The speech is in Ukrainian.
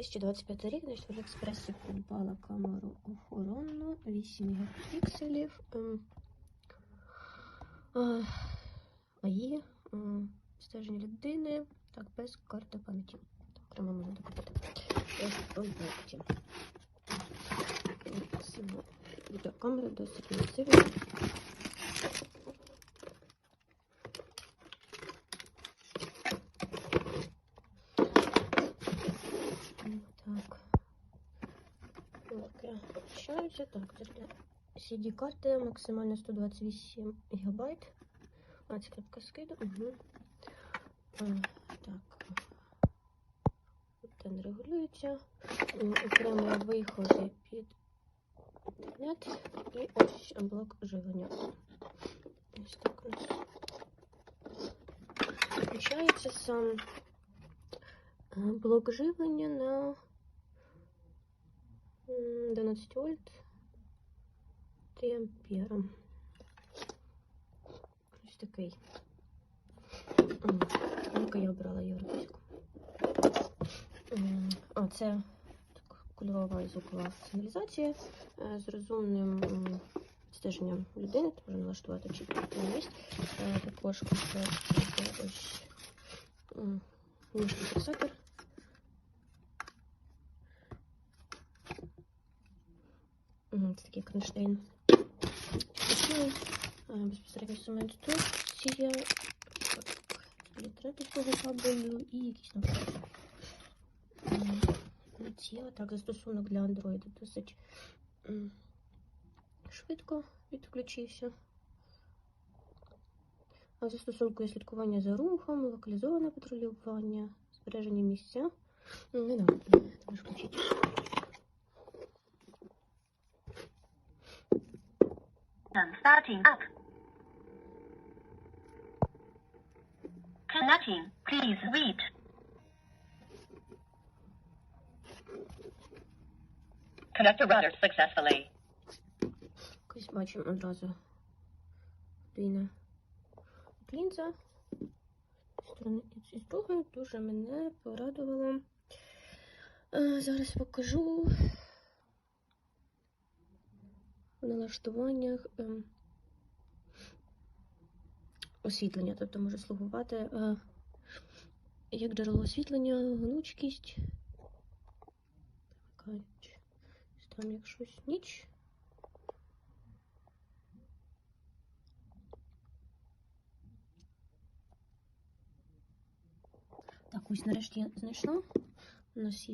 2025 рік, значить, в Аліекспресі придбала камеру охоронну 8 мегапікселів. ем, а, АІ, ем, стеження людини, так, без карти пам'яті. Окремо можна докупити. Пам'яті. Досить масивна. Так. Руки. Так, це CD-карти максимально 128 ГБ. А, це кнопка скиду. Угу. А, так. Тут не регулюється. Окремо виходи під інтернет і ось блок живлення. Ось так у нас. Включається сам е, блок живлення на 12 вольт 3 ампера. Ось такий. Яка я обрала європейську. А, це кольорова і звукова сигналізація е, з розумним стеженням людини, ти можна налаштувати чи місць. Також комплект ось м, ніжний фіксатор. Це такий кронштейн. Такий, Безпосередньо сама інструкція. До цього кабелю і якісь там. Ціла. Так, застосунок для Android досить швидко відключився. А застосунку є слідкування за рухом, локалізоване патрулювання, збереження місця. Ну, Не надо, можеш включити. System starting up. Connecting. Please wait. Connector router successfully. Ось бачимо одразу подвійна лінза. З з дуже мене порадувала. Е, Зараз покажу в налаштуваннях ем, освітлення, тобто може слугувати е, як джерело освітлення, гнучкість. Там як щось ніч. Так, ось нарешті я знайшла.